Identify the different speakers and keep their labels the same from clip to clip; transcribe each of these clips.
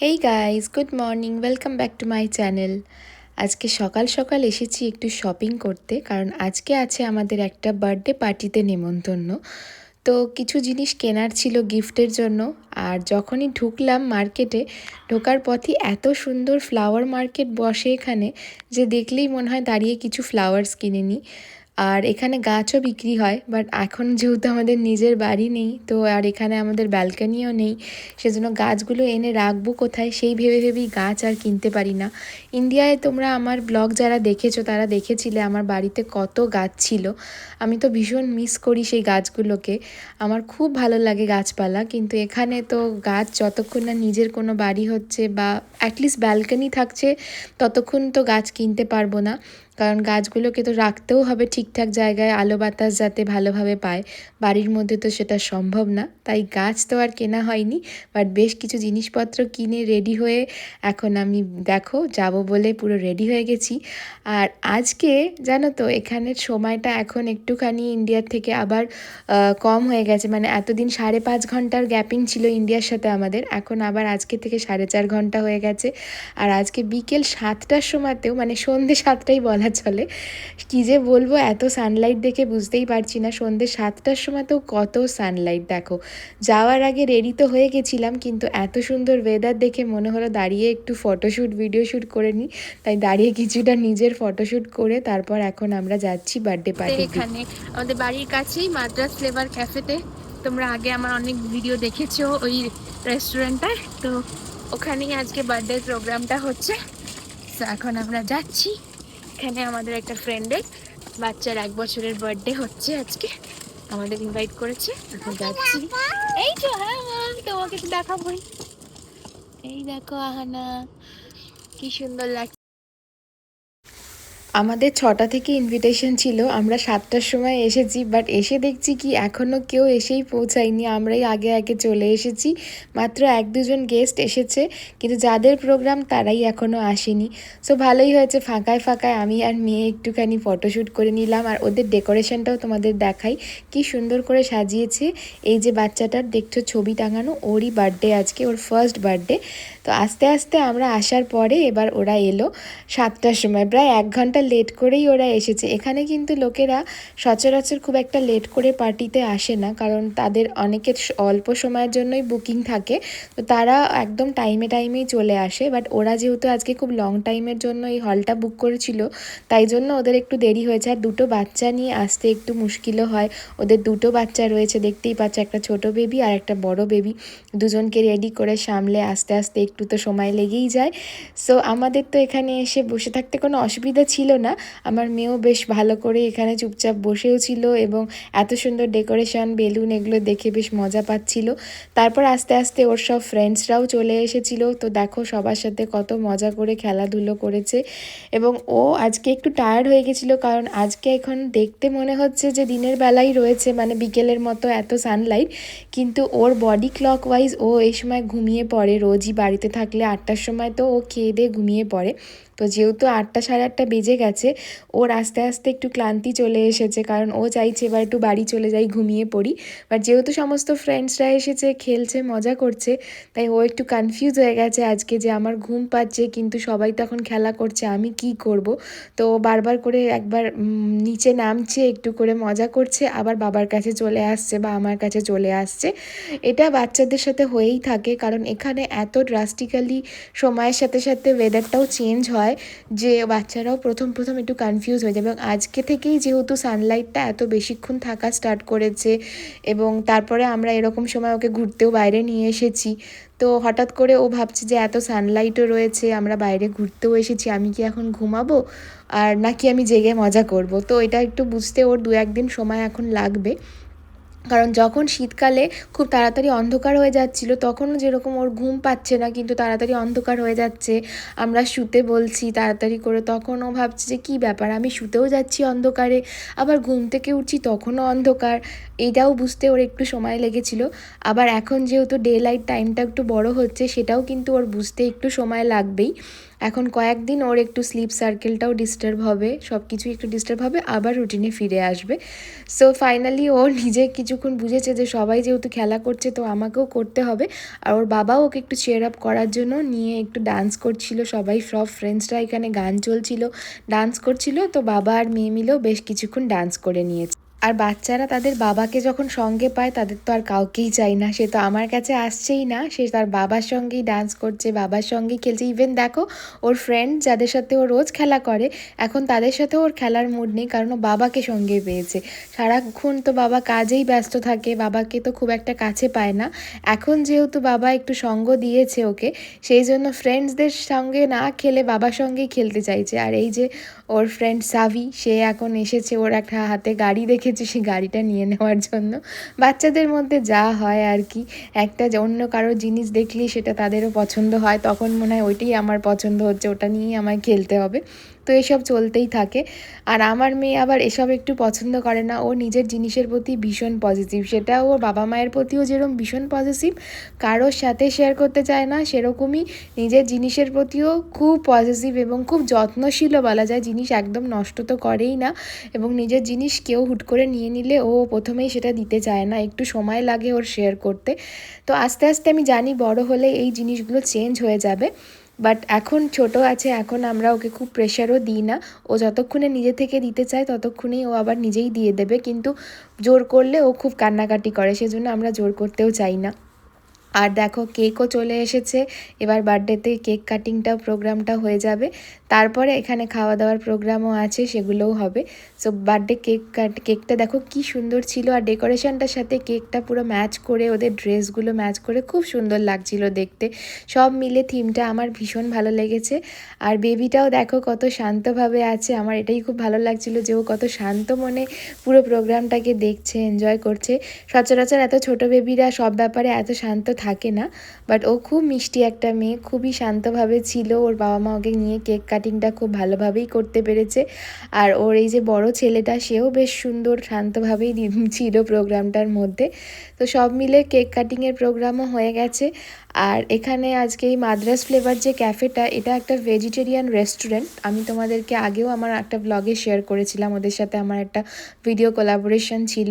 Speaker 1: Hey guys good morning welcome back to my channel আজকে সকাল সকাল এসেছি একটু শপিং করতে, কারণ আজকে আছে আমাদের একটা বার্থডে পার্টিতে নেমন্তন্ন। তো কিছু জিনিস কেনার ছিল গিফটের জন্য, আর যখনই ঢুকলাম মার্কেটে ঢোকার পথই এত সুন্দর ফ্লাওয়ার মার্কেট বসে এখানে, যে দেখলেই মনে হয় দাঁড়িয়ে কিছু ফ্লাওয়ার্স কিনে নিই আর এখানে গাছও বিক্রি হয় বাট এখন যেহেতু আমাদের নিজের বাড়ি নেই, তো আর এখানে আমাদের ব্যালকানিও নেই, সেজন্য গাছগুলো এনে রাখব কোথায় সেই ভেবে ভেবেই গাছ আর কিনতে পারি না। ইন্ডিয়ায় তোমরা আমার ব্লগ যারা দেখেছ, তারা দেখেছিলে আমার বাড়িতে কত গাছ ছিল। আমি তো ভীষণ মিস করি সেই গাছগুলোকে। আমার খুব ভালো লাগে গাছপালা, কিন্তু এখানে তো গাছ যতক্ষণ না নিজের কোনো বাড়ি হচ্ছে বা অ্যাটলিস্ট ব্যালকানি থাকছে, ততক্ষণ তো গাছ কিনতে পারব না। কারণ গাছগুলোকে তো রাখতেও হবে ঠিকঠাক জায়গায় আলো বাতাস যাতে ভালোভাবে পায়। বাড়ির মধ্যে তো সেটা সম্ভব না, তাই গাছ তো আর কেনা হয়নি। বাট বেশ কিছু জিনিসপত্র কিনে রেডি হয়ে এখন আমি দেখো, যাব বলে পুরো রেডি হয়ে গেছি। আর আজকে জানো তো, এখানের সময়টা এখন একটুখানি ইন্ডিয়ার থেকে আবার কম হয়ে গেছে। মানে এতদিন সাড়ে পাঁচ ঘণ্টার গ্যাপিং ছিল ইন্ডিয়ার সাথে আমাদের, এখন আবার আজকে থেকে সাড়ে চার ঘণ্টা হয়ে গেছে। আর আজকে বিকেল সাতটার সময়তেও মানে সন্ধে সাতটাই বলা চলে। কী যে বলব এত সানলাইট দেখে বুঝতেই পারছি না। সন্ধ্যে সাতটার সময় তো কত সানলাইট দেখো। যাওয়ার আগে রেডি তো হয়ে গেছিলাম কিন্তু এত সুন্দর ওয়েদার দেখে মনে হলো দাঁড়িয়ে একটু ফটোশ্যুট ভিডিও শ্যুট করে নিই। তাই দাঁড়িয়ে কিছুটা নিজের ফটোশ্যুট করে তারপর এখন আমরা যাচ্ছি বার্থডে পার্টি
Speaker 2: এখানে আমাদের বাড়ির কাছেই মাদ্রাস ফ্লেভার ক্যাফেতে তোমরা আগে আমার অনেক ভিডিও দেখেছ ওই রেস্টুরেন্টটায় তো ওখানেই আজকে বার্থডে প্রোগ্রামটা হচ্ছে। তো এখন আমরা যাচ্ছি। এখানে আমাদের একটা ফ্রেন্ডের বাচ্চার এক বছরের বার্থডে হচ্ছে আজকে। আমাদের ইনভাইট করেছে, এখন যাচ্ছি। এই তো হ্যাঁ হ্যাঁ তোমাকে তো দেখাবোই। এই দেখো, আহানা, কি সুন্দর লাগছে।
Speaker 1: আমাদের ছটা থেকে ইনভিটেশন ছিল, আমরা সাতটার সময় এসেছি বাট এসে দেখছি কি এখনও কেউ এসেই পৌঁছায়নি। আমরাই আগে আগে চলে এসেছি, মাত্র এক দুজন গেস্ট এসেছে, কিন্তু যাদের প্রোগ্রাম তারাই এখনও আসেনি। সো ভালোই হয়েছে, ফাঁকায় ফাঁকায় আমি আর মেয়ে একটুখানি ফটোশ্যুট করে নিলাম, আর ওদের ডেকোরেশনটাও তোমাদের দেখাই। কি সুন্দর করে সাজিয়েছে, এই যে বাচ্চাটার দেখছ ছবি টাঙানো, ওরই বার্থডে আজকে, ওর ফার্স্ট বার্থডে তো আস্তে আস্তে আমরা আসার পরে এবার ওরা এলো সাতটার সময়। প্রায় এক ঘণ্টা লেট করেই ওরা এসেছে। এখানে কিন্তু লোকেরা সচরাচর খুব একটা লেট করে পার্টিতে আসে না, কারণ তাদের অনেকের অল্প সময়ের জন্যই বুকিং থাকে। তো তারা একদম টাইমে টাইমেই চলে আসে। বাট ওরা যেহেতু আজকে খুব লং টাইমের জন্য এই হলটা বুক করেছিল, তাই জন্য ওদের একটু দেরি হয়েছে। আর দুটো বাচ্চা নিয়ে আসতে একটু মুশকিলও হয়। ওদের দুটো বাচ্চা রয়েছে, দেখতেই পাচ্ছে একটা ছোট বেবি আর একটা বড় বেবি দুজনকে রেডি করে সামলে আস্তে আস্তে একটু তো সময় লেগেই যায়। সো আমাদের তো এখানে এসে বসে থাকতে কোনো অসুবিধা ছিল না। আমার মেয়েও বেশ ভালো করে এখানে চুপচাপ বসেও ছিল এবং এত সুন্দর ডেকোরেশন, বেলুন এগুলো দেখে বেশ মজা পাচ্ছিল। তারপর আস্তে আস্তে ওর সব ফ্রেন্ডসরাও চলে এসেছিল। তো দেখো সবার সাথে কত মজা করে খেলাধুলো করেছে। এবং ও আজকে একটু টায়ার্ড হয়ে গেছিল কারণ আজকে এখন দেখতে মনে হচ্ছে যে দিনের বেলাই রয়েছে মানে বিকেলের মতো এত সানলাইট কিন্তু ওর বডি ক্লক ওয়াইজ ও এই সময় ঘুমিয়ে পড়ে, রোজই বাড়িতে থাকলে আটটার সময় তো ও খেয়ে দিয়ে ঘুমিয়ে পড়ে। তো যেহেতু আটটা সাড়ে আটটা বেজে গেছে, ওর আস্তে আস্তে একটু ক্লান্তি চলে এসেছে, কারণ ও চাইছে এবার একটু বাড়ি চলে যাই, ঘুমিয়ে পড়ি। বাট যেহেতু সমস্ত ফ্রেন্ডসরা এসেছে, খেলছে, মজা করছে, তাই ও একটু কনফিউজ হয়ে গেছে আজকে যে আমার ঘুম পাচ্ছে, কিন্তু সবাই তো এখন খেলা করছে, আমি কি করব? তো বারবার করে একবার নিচে নামছে, একটু করে মজা করছে, আবার বাবার কাছে চলে আসছে বা আমার কাছে চলে আসছে। এটা বাচ্চাদের সাথে হয়েই থাকে, কারণ এখানে এত ড্রাস্টিক্যালি সময়ের সাথে সাথে ওয়েদারটাও চেঞ্জ হয়, যে বাচ্চারাও প্রথম প্রথম একটু কনফিউজ হয়ে যাবে। এবং আজকে থেকেই যেহেতু সানলাইটটা এত বেশিক্ষণ থাকা স্টার্ট করেছে, এবং তারপরে আমরা এরকম সময় ওকে ঘুরতেও বাইরে নিয়ে এসেছি, তো হঠাৎ করে ও ভাবছে যে এত সানলাইটও রয়েছে, আমরা বাইরে ঘুরতেও এসেছি, আমি কি এখন ঘুমাবো? আর নাকি আমি জেগে মজা করব? তো এটা একটু বুঝতে ওর দু একদিন সময় এখন লাগবে। কারণ যখন শীতকালে খুব তাড়াতাড়ি অন্ধকার হয়ে যাচ্ছিল, তখনও যেরকম ওর ঘুম পাচ্ছে না, কিন্তু তাড়াতাড়ি অন্ধকার হয়ে যাচ্ছে। আমরা শুতে বলছি তাড়াতাড়ি করে তখন ও ভাবছে যে কী ব্যাপার, আমি শুতেও যাচ্ছি অন্ধকারে, আবার ঘুম থেকে উঠছি তখনও অন্ধকার। এইটাও বুঝতে ওর একটু সময় লেগেছিল। আবার এখন যেহেতু ডে লাইট টাইমটা একটু বড় হচ্ছে, সেটাও কিন্তু ওর বুঝতে একটু সময় লাগবেই। এখন কয়েকদিন ওর একটু স্লিপ সার্কেলটাও ডিস্টার্ব হবে সব কিছুই একটু ডিস্টার্ব হবে, আবার রুটিনে ফিরে আসবে। সো ফাইনালি ও নিজে কিছুক্ষণ বুঝেছে যে সবাই যেহেতু খেলা করছে তো আমাকেও করতে হবে। আর ওর বাবাও ওকে একটু চেয়ার আপ করার জন্য নিয়ে একটু ডান্স করছিল, সবাই সব ফ্রেন্ডসরা এখানে গান চলছিল ডান্স করছিল। তো বাবা আর মেয়ে মিলেও বেশ কিছুক্ষণ ডান্স করে নিয়েছে। আর বাচ্চারা তাদের বাবাকে যখন সঙ্গে পায়, তাদের তো আর কাউকেই চাই না। সে তো আমার কাছে আসছেই না। সে তার বাবার সঙ্গেই ডান্স করছে, বাবার সঙ্গেই খেলছে। ইভেন দেখো, ওর ফ্রেন্ড যাদের সাথে ও রোজ খেলা করে, এখন তাদের সাথে ওর খেলার মুড নেই, কারণ ও বাবাকে সঙ্গে পেয়েছে। সারাক্ষণ তো বাবা কাজেই ব্যস্ত থাকে, বাবাকে তো খুব একটা কাছে পায় না। এখন যেহেতু বাবা একটু সঙ্গ দিয়েছে ওকে, সেই জন্য ফ্রেন্ডসদের সঙ্গে না খেলে বাবার সঙ্গেই খেলতে চাইছে। আর এই যে, ওর ফ্রেন্ড সাভি, সে এখন এসেছে ওর একটা হাতে গাড়ি দেখেছে সেই গাড়িটা নিয়ে নেওয়ার জন্য। বাচ্চাদের মধ্যে যা হয় আর কি, একটা অন্য কারও জিনিস দেখলেই সেটা তাদেরও পছন্দ হয়, তখন মনে হয় ওইটাই আমার পছন্দ হচ্ছে, ওটা নিয়েই আমায় খেলতে হবে। তো এসব চলতেই থাকে। আর আমার মেয়ে আবার এসব একটু পছন্দ করে না। ও নিজের জিনিসের প্রতি ভীষণ পজিটিভ সেটা ওর বাবা মায়ের প্রতিও যেরকম ভীষণ পজিটিভ কারোর সাথে শেয়ার করতে চায় না, সেরকমই নিজের জিনিসের প্রতিও খুব পজিটিভ এবং খুব যত্নশীলও বলা যায়। জিনিস একদম নষ্ট তো করেই না এবং নিজের জিনিস কেউ হুট করে নিয়ে নিলে ও প্রথমেই সেটা দিতে চায় না। একটু সময় লাগে ওর শেয়ার করতে। তো আস্তে আস্তে আমি জানি বড় হলে এই জিনিসগুলো চেঞ্জ হয়ে যাবে। বাট এখন ছোট আছে, এখন আমরা ওকে খুব প্রেশারও দিই না। ও যতক্ষণে নিজে থেকে দিতে চায়, ততক্ষণেই ও আবার নিজেই দিয়ে দেবে। কিন্তু জোর করলে ও খুব কান্নাকাটি করে, সেজন্য আমরা জোর করতেও চাই না। আর দেখো কেকও চলে এসেছে। এবার বার্থডেতে কেক কাটিংটাও প্রোগ্রামটা হয়ে যাবে। তারপরে এখানে খাওয়া দাওয়ার প্রোগ্রামও আছে, সেগুলোও হবে। সো বার্থডে কেক কাট, কেকটা দেখো কি সুন্দর ছিল। আর ডেকোরেশনটার সাথে কেকটা পুরো ম্যাচ করে, ওদের ড্রেসগুলো ম্যাচ করে খুব সুন্দর লাগছিল দেখতে। সব মিলে থিমটা আমার ভীষণ ভালো লেগেছে। আর বেবিটাও দেখো কত শান্তভাবে আছে। আমার এটাই খুব ভালো লাগছিল যে ও কত শান্ত মনে পুরো প্রোগ্রামটাকে দেখছে এনজয় করছে। সচরাচর এত ছোট বেবিরা সব ব্যাপারে এত শান্ত থাকে না বাট ও খুব মিষ্টি একটা মেয়ে, খুবই শান্তভাবে ছিল। ওর বাবা মা ওকে নিয়ে কেক কাটিংটা খুব ভালোভাবেই করতে পেরেছে। আর ওর এই যে বড় ছেলেটা, সেও বেশ সুন্দর, শান্তভাবেই ছিল প্রোগ্রামটার মধ্যে। তো সব মিলে কেক কাটিংয়ের প্রোগ্রামও হয়ে গেছে। আর এখানে আজকে এই মাদ্রাস ফ্লেভার যে ক্যাফেটা, এটা একটা ভেজিটেরিয়ান রেস্টুরেন্ট। আমি তোমাদেরকে আগেও আমার একটা ব্লগে শেয়ার করেছিলাম, ওদের সাথে আমার একটা ভিডিও কোলাবোরেশন ছিল।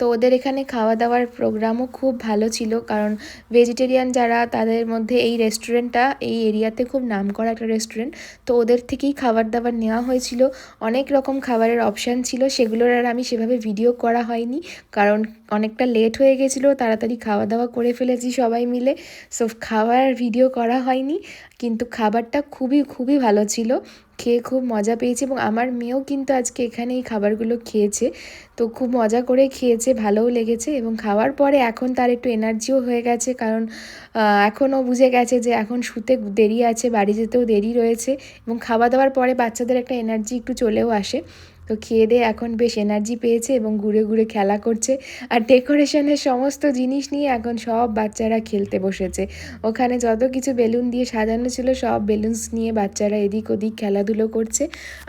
Speaker 1: তো ওদের এখানে খাওয়া দাওয়ার প্রোগ্রামও খুব ভালো ছিল, কারণ ভেজিটেরিয়ান যারা তাদের মধ্যে এই রেস্টুরেন্টটা এই এরিয়াতে খুব নামকরা একটা রেস্টুরেন্ট তো ওদের থেকেই খাবার দাবার নেওয়া হয়েছিল। অনেক রকম খাবারের অপশান ছিল, সেগুলোর আর আমি সেভাবে ভিডিও করা হয়নি, কারণ অনেকটা লেট হয়ে গেছিল, তাড়াতাড়ি খাওয়া দাওয়া করে ফেলেছি সবাই মিলে। সো খাওয়ার ভিডিও করা হয়নি, কিন্তু খাবারটা খুবই খুবই ভালো ছিল। খেয়ে খুব মজা পেয়েছে এবং আমার মেয়েও কিন্তু আজকে এখানে এই খাবারগুলো খেয়েছে। তো খুব মজা করে খেয়েছে, ভালোও লেগেছে এবং খাওয়ার পরে এখন তার একটু এনার্জিও হয়ে গেছে কারণ এখনও বুঝে গেছে যে এখন শুতে দেরি আছে, বাড়ি যেতেও দেরি রয়েছে এবং খাওয়া দাওয়ার পরে বাচ্চাদের একটা এনার্জি একটু চলেও আসে। তো খেয়ে দিয়ে এখন বেশ এনার্জি পেয়েছে এবং ঘুরে ঘুরে খেলা করছে। আর ডেকোরেশনের সমস্ত জিনিস নিয়ে এখন সব বাচ্চারা খেলতে বসেছে। ওখানে যত কিছু বেলুন দিয়ে সাজানো ছিল, সব বেলুনস নিয়ে বাচ্চারা এদিক ওদিক খেলাধুলো করছে।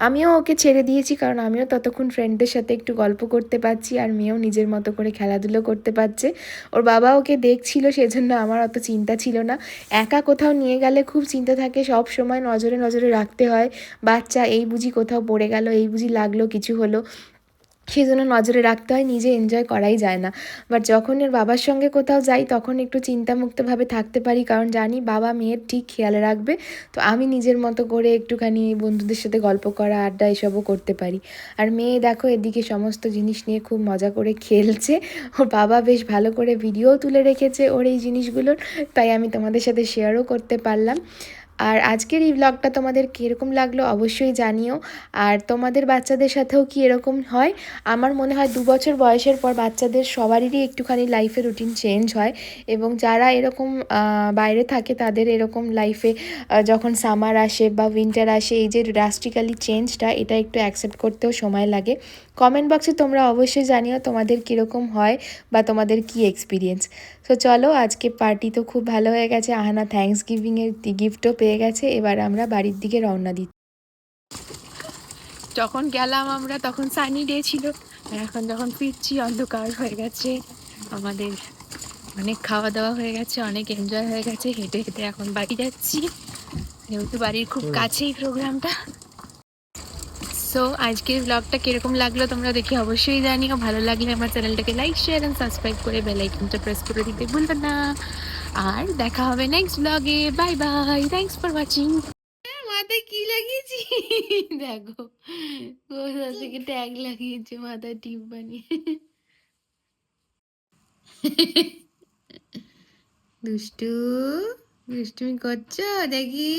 Speaker 1: আমিও ওকে ছেড়ে দিয়েছি কারণ আমিও ততক্ষণ ফ্রেন্ডদের সাথে একটু গল্প করতে পারছি আর মেয়েও নিজের মতো করে খেলাধুলো করতে পারছে। ওর বাবা ওকে দেখছিল, সেজন্য আমার অত চিন্তা ছিল না। একা কোথাও নিয়ে গেলে খুব চিন্তা থাকে, সব সময় নজরে নজরে রাখতে হয়। বাচ্চা এই বুঝি কোথাও পড়ে গেল, এই বুঝি লাগল কিছু হলো, সেই জন্য নজরে রাখতে হয়, নিজে এনজয় করাই যায় না। বাট যখন এর বাবার সঙ্গে কোথাও যাই, তখন একটু চিন্তামুক্তভাবে থাকতে পারি, কারণ জানি বাবা মেয়ের ঠিক খেয়াল রাখবে। তো আমি নিজের মতো করে একটুখানি বন্ধুদের সাথে গল্প করা, আড্ডা এসবও করতে পারি। আর মেয়ে দেখো, এদিকে সমস্ত জিনিস নিয়ে খুব মজা করে খেলছে। ওর বাবা বেশ ভালো করে ভিডিও তুলে রেখেছে ওর এই জিনিসগুলোর। তাই আমি তোমাদের সাথে শেয়ারও করতে পারলাম। আর আজকের এই ব্লগটা তোমাদের কীরকম লাগল অবশ্যই জানিও। আর তোমাদের বাচ্চাদের সাথেও কি এরকম হয়? আমার মনে হয় দু বছর বয়সের পর বাচ্চাদের সবারই একটুখানি লাইফে রুটিন চেঞ্জ হয় এবং যারা এরকম বাইরে থাকে তাদের এরকম লাইফে যখন সামার আসে বা উইন্টার আসে, এই যে ড্রাস্টিক্যালি চেঞ্জটা এটা একটু অ্যাকসেপ্ট করতেও সময় লাগে। কমেন্ট বক্সে তোমরা অবশ্যই জানিও তোমাদের কীরকম হয় বা তোমাদের কি এক্সপিরিয়েন্স তো চলো আজকে পার্টি তো খুব ভালো হয়ে গেছে। আহানা থ্যাঙ্কস গিভিংয়ের গিফটও পেয়ে গেছে এবার আমরা বাড়ির দিকে রওনা দিচ্ছি।
Speaker 2: যখন গেলাম আমরা তখন সানি ডে ছিল। আর এখন যখন ফিরছি অন্ধকার হয়ে গেছে। আমাদের অনেক খাওয়া দাওয়া হয়ে গেছে অনেক এনজয় হয়ে গেছে। হেঁটে হেঁটে এখন বাড়ি যাচ্ছি। যেহেতু বাড়ির খুব কাছেই প্রোগ্রামটা। সো সো আজকের ব্লগটা কীরকম লাগল তোমরা দেখে অবশ্যই জানিও। ভালো লাগলে আমার চ্যানেলটাকে লাইক শেয়ার এন্ড সাবস্ক্রাইব করে বেল আইকনটা প্রেস করে দিতে ভুলবে না। আর দেখা হবে নেক্সট ব্লগে bye bye thanks for watching মাথায় কি লাগিয়েছি? দেখো কোথা থেকে ট্যাগ লাগিয়েছে, মাথায় টিপ বানিয়ে। দুষ্টু, দুষ্টুমি করছ? দেখি।